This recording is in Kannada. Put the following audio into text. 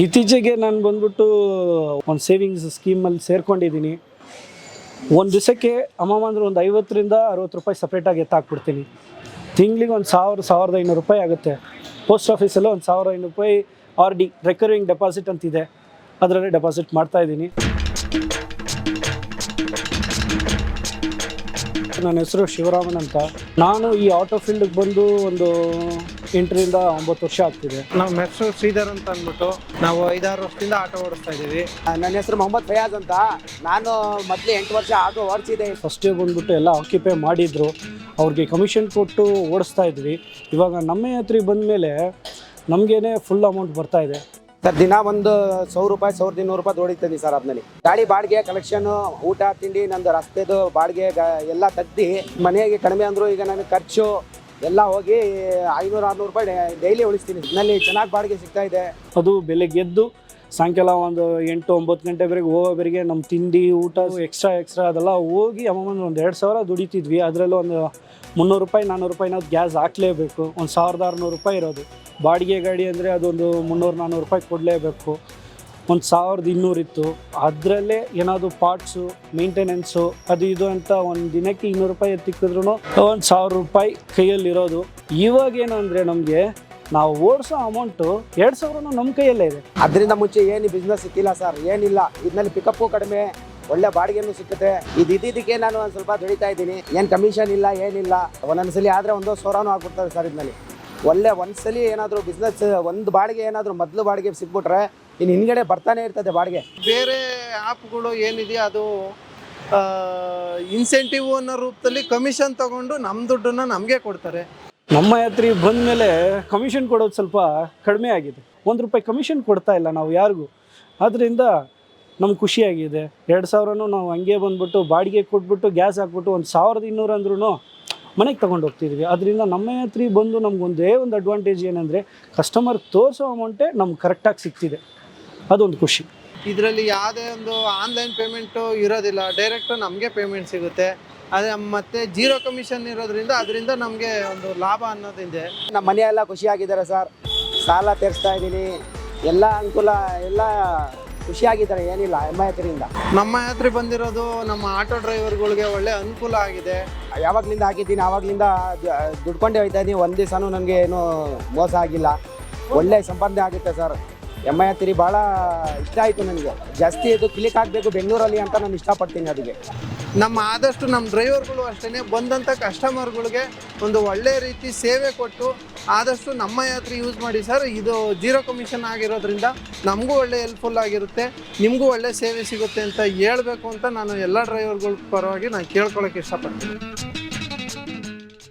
ಇತ್ತೀಚೆಗೆ ನಾನು ಬಂದ್ಬಿಟ್ಟು ಒಂದು ಸೇವಿಂಗ್ಸ್ ಸ್ಕೀಮಲ್ಲಿ ಸೇರ್ಕೊಂಡಿದ್ದೀನಿ. ಒಂದು ದಿವಸಕ್ಕೆ ಅಮ್ಮಮ್ಮ ಅಂದ್ರೆ ಒಂದು ಐವತ್ತರಿಂದ ಅರವತ್ತು ರೂಪಾಯಿ ಸಪ್ರೇಟಾಗಿ ಎತ್ತಾಕ್ಬಿಡ್ತೀನಿ ತಿಂಗಳಿಗೆ ಒಂದು ಸಾವಿರ, ಸಾವಿರದ ಐನೂರು ರೂಪಾಯಿ ಆಗುತ್ತೆ. ಪೋಸ್ಟ್ ಆಫೀಸಲ್ಲಿ ಒಂದು ಸಾವಿರ ಐನೂರು ರೂಪಾಯಿ ಆರ್ ಡಿ ರೆಕರಿಂಗ್ ಡೆಪಾಸಿಟ್ ಅಂತಿದೆ. ಅದರಲ್ಲಿ ಡೆಪಾಸಿಟ್ ಮಾಡ್ತಾ ಇದ್ದೀನಿ. ನನ್ನ ಹೆಸರು ಶಿವರಾಮನ್ ಅಂತ. ನಾನು ಈ ಆಟೋ ಫೀಲ್ಡ್ಗೆ ಬಂದು ಒಂದು ಎಂಟರಿಂದ ಒಂಬತ್ತು ವರ್ಷ ಆಗ್ತಿದೆ. ನಮ್ಮ ಹೆಸರು ಶ್ರೀಧರ್ ಅಂತ ಅಂದ್ಬಿಟ್ಟು ನಾವು ಐದಾರು ವರ್ಷದಿಂದ ಆಟೋ ಓಡಿಸ್ತಾ ಇದ್ದೀವಿ. ನನ್ನ ಹೆಸರು ಮೊಹಮ್ಮದ್ ಫಯಾಜ್ ಅಂತ. ನಾನು ಮೊದಲು ಎಂಟು ವರ್ಷ ಆಟೋ ಓಡಿಸಿದೆ ಫಸ್ಟೇ ಬಂದ್ಬಿಟ್ಟು ಎಲ್ಲ ಆಕ್ಯುಪೈ ಮಾಡಿದ್ರು. ಅವ್ರಿಗೆ ಕಮಿಷನ್ ಕೊಟ್ಟು ಓಡಿಸ್ತಾ ಇದ್ವಿ. ಇವಾಗ ನಮ್ಮ ಹತ್ರ ಬಂದಮೇಲೆ ನಮಗೇನೆ ಫುಲ್ ಅಮೌಂಟ್ ಬರ್ತಾ ಇದೆ. ಸರ್, ದಿನ ಒಂದು ಸಾವಿರ ರೂಪಾಯಿ ಸಾವಿರದ ಇನ್ನೂರು ರೂಪಾಯಿ ದುಡಿತೀನಿ ಸರ್ ಅದ್ನಲ್ಲಿ. ಗಾಡಿ ಬಾಡಿಗೆ ಕಲೆಕ್ಷನ್ ಊಟ, ತಿಂಡಿ, ನಂದು ರಸ್ತೆದು ಬಾಡಿಗೆ ಎಲ್ಲ ತೆಗ್ದು ಮನೆಗೆ ಕಡಿಮೆ ಅಂದ್ರು ಈಗ ನನಗೆ ಖರ್ಚು ಎಲ್ಲ ಹೋಗಿ ಐನೂರು ಆರ್ನೂರು ರೂಪಾಯಿ ಡೈಲಿ ಉಳಿಸ್ತೀನಿ. ಇದರಲ್ಲಿ ಚೆನ್ನಾಗಿ ಬಾಡಿಗೆ ಸಿಗ್ತಾ ಇದೆ. ಅದು ಬೆಳಗ್ಗೆ ಎದ್ದು ಸಾಯಂಕಾಲ ಒಂದು ಎಂಟು ಒಂಬತ್ತು ಗಂಟೆವರೆಗೆ ಹೋಗೋವರೆಗೆ ನಮ್ಮ ತಿಂಡಿ, ಊಟ ಎಕ್ಸ್ಟ್ರಾ ಎಕ್ಸ್ಟ್ರಾ ಅದೆಲ್ಲ ಹೋಗಿ ಅಮ್ಮನ ಒಂದು ಎರಡು ಸಾವಿರ ದುಡಿತಿದ್ವಿ. ಅದರಲ್ಲೂ ಒಂದು ಮುನ್ನೂರು ರೂಪಾಯಿ ನಾನ್ನೂರು ರೂಪಾಯಿ ನಾವು ಗ್ಯಾಸ್ ಹಾಕ್ಲೇಬೇಕು. ಒಂದು ಸಾವಿರದ ಆರುನೂರು ರೂಪಾಯಿ ಇರೋದು. ಬಾಡಿಗೆ ಗಾಡಿ ಅಂದರೆ ಅದೊಂದು ಮುನ್ನೂರು ನಾನ್ನೂರು ರೂಪಾಯಿ ಕೊಡಲೇಬೇಕು. ಒಂದು ಸಾವಿರದ ಇನ್ನೂರಿತ್ತು ಅದರಲ್ಲೇ ಏನಾದರೂ ಪಾರ್ಟ್ಸು ಮೇಂಟೆನೆನ್ಸು ಅದು ಇದು ಅಂತ ಒಂದು ದಿನಕ್ಕೆ ಇನ್ನೂರು ರೂಪಾಯಿ ಎತ್ತಿಕ್ಕಿದ್ರು ಒಂದು ಸಾವಿರ ರೂಪಾಯಿ ಕೈಯಲ್ಲಿರೋದು ಇವಾಗ ಏನು ಅಂದರೆ ನಮಗೆ ನಾವು ಓಡಿಸೋ ಅಮೌಂಟು ಎರಡು ಸಾವಿರನೂ ನಮ್ಮ ಕೈಯಲ್ಲೇ ಇದೆ. ಅದರಿಂದ ಮುಂಚೆ ಏನು ಬಿಸ್ನೆಸ್ ಸಿಕ್ಕಿಲ್ಲ ಸರ್ ಏನಿಲ್ಲ. ಇದ್ನಲ್ಲಿ ಪಿಕಪ್ಪು ಕಡಿಮೆ, ಒಳ್ಳೆ ಬಾಡಿಗೆನೂ ಸಿಕ್ಕುತ್ತೆ. ಇದು ಇದ್ದಿದ್ದಕ್ಕೆ ನಾನು ಒಂದು ಸ್ವಲ್ಪ ದುಡಿತಾ ಇದ್ದೀನಿ. ಏನು ಕಮಿಷನ್ ಇಲ್ಲ, ಏನಿಲ್ಲ. ಒಂದೊಂದ್ಸಲಿ ಆದರೆ ಒಂದು ಸಾವಿರನೂ ಆಗ್ಬಿಡ್ತದೆ ಸರ್ ಇದರಲ್ಲಿ ಒಳ್ಳೆ ಒಂದ್ಸಲಿ ಏನಾದರೂ ಬಿಸ್ನೆಸ್ ಒಂದು ಬಾಡಿಗೆ ಏನಾದರೂ ಮೊದಲು ಬಾಡಿಗೆ ಸಿಕ್ಬಿಟ್ರೆ ಇನ್ನು ಹಿಂದ್ಗಡೆ ಬರ್ತಾನೆ ಇರ್ತದೆ ಬಾಡಿಗೆ. ಬೇರೆ ಆ್ಯಪ್ಗಳು ಏನಿದೆಯೋ ಅದು ಇನ್ಸೆಂಟಿವ್ ಅನ್ನೋ ರೂಪದಲ್ಲಿ ಕಮಿಷನ್ ತಗೊಂಡು ನಮ್ಮ ದುಡ್ಡನ್ನ ನಮಗೆ ಕೊಡ್ತಾರೆ. ನಮ್ಮ ಯಾತ್ರಿ ಬಂದ ಮೇಲೆ ಕಮಿಷನ್ ಕೊಡೋದು ಸ್ವಲ್ಪ ಕಡಿಮೆ ಆಗಿದೆ. ಒಂದು ರೂಪಾಯಿ ಕಮಿಷನ್ ಕೊಡ್ತಾ ಇಲ್ಲ ನಾವು ಯಾರಿಗೂ. ಆದ್ದರಿಂದ ನಮ್ಗೆ ಖುಷಿಯಾಗಿದೆ ಎರಡು ಸಾವಿರನೂ ನಾವು ಹಂಗೆ ಬಂದ್ಬಿಟ್ಟು ಬಾಡಿಗೆ ಕೊಟ್ಬಿಟ್ಟು ಗ್ಯಾಸ್ ಹಾಕ್ಬಿಟ್ಟು ಒಂದು ಸಾವಿರದ ಇನ್ನೂರು ಅಂದ್ರೂ ಮನೆಗೆ ತೊಗೊಂಡು ಹೋಗ್ತಿದ್ವಿ. ಅದರಿಂದ ನಮ್ಮ ಯಾತ್ರಿ ಬಂದು ನಮ್ಗೊಂದೇ ಒಂದೇ ಒಂದು ಅಡ್ವಾಂಟೇಜ್ ಏನಂದರೆ ಕಸ್ಟಮರ್ ತೋರಿಸೋ ಅಮೌಂಟೇ ನಮ್ಗೆ ಕರೆಕ್ಟಾಗಿ ಸಿಗ್ತಿದೆ. ಅದೊಂದು ಖುಷಿ. ಇದರಲ್ಲಿ ಯಾವುದೇ ಒಂದು ಆನ್ಲೈನ್ ಪೇಮೆಂಟು ಇರೋದಿಲ್ಲ. ಡೈರೆಕ್ಟು ನಮಗೆ ಪೇಮೆಂಟ್ ಸಿಗುತ್ತೆ. ಅದೇ ಮತ್ತೆ ಜೀರೋ ಕಮಿಷನ್ ಇರೋದ್ರಿಂದ ಅದರಿಂದ ನಮಗೆ ಒಂದು ಲಾಭ ಅನ್ನೋದಿದೆ. ನಮ್ಮ ಮನೆಯೆಲ್ಲ ಖುಷಿಯಾಗಿದ್ದಾರೆ ಸರ್. ಸಾಲ ತೀರಿಸ್ತಾ ಇದ್ದೀನಿ. ಎಲ್ಲ ಅನುಕೂಲ ಎಲ್ಲ ಖುಷಿಯಾಗಿದ್ದಾರೆ. ಏನಿಲ್ಲ ಎಮ್ಮ ಹತ್ರಿಂದ ನಮ್ಮ ಯಾತ್ರೆ ಬಂದಿರೋದು ನಮ್ಮ ಆಟೋ ಡ್ರೈವರ್ಗಳಿಗೆ ಒಳ್ಳೆ ಅನುಕೂಲ ಆಗಿದೆ. ಯಾವಾಗಲಿಂದ ಹಾಕಿದ್ದೀನಿ ಆವಾಗಲಿಂದ ದುಡ್ಕೊಂಡೇ ಹೋಯ್ತಾ ಇದ್ದೀನಿ. ಒಂದು ದಿವಸನೂ ನನಗೆ ಏನು ಮೋಸ ಆಗಿಲ್ಲ. ಒಳ್ಳೆ ಸಂಪಾದನೆ ಆಗುತ್ತೆ ಸರ್. ಎಂ ಐ ಭಾಳ ಇಷ್ಟ ಆಯಿತು ನನಗೆ. ಜಾಸ್ತಿ ಇದು ಕ್ಲಿಕ್ ಆಗಬೇಕು ಬೆಂಗಳೂರಲ್ಲಿ ಅಂತ ನಾನು ಇಷ್ಟಪಡ್ತೀನಿ ಅದಕ್ಕೆ. ನಮ್ಮ ಆದಷ್ಟು ನಮ್ಮ ಡ್ರೈವರ್ಗಳು ಅಷ್ಟೇ ಬಂದಂಥ ಕಸ್ಟಮರ್ಗಳಿಗೆ ಒಂದು ಒಳ್ಳೆ ರೀತಿ ಸೇವೆ ಕೊಟ್ಟು ಆದಷ್ಟು ನಮ್ಮ ಯಾತ್ರೆ ಯೂಸ್ ಮಾಡಿ. ಸರ್, ಇದು ಜೀರೋ ಕಮಿಷನ್ ಆಗಿರೋದ್ರಿಂದ ನಮಗೂ ಒಳ್ಳೆ ಹೆಲ್ಪ್ಫುಲ್ ಆಗಿರುತ್ತೆ, ನಿಮಗೂ ಒಳ್ಳೆ ಸೇವೆ ಸಿಗುತ್ತೆ ಅಂತ ಹೇಳಬೇಕು ಅಂತ ನಾನು ಎಲ್ಲ ಡ್ರೈವರ್ಗಳ ಪರವಾಗಿ ನಾನು ಕೇಳ್ಕೊಳಕ್ಕೆ ಇಷ್ಟಪಡ್ತೀನಿ.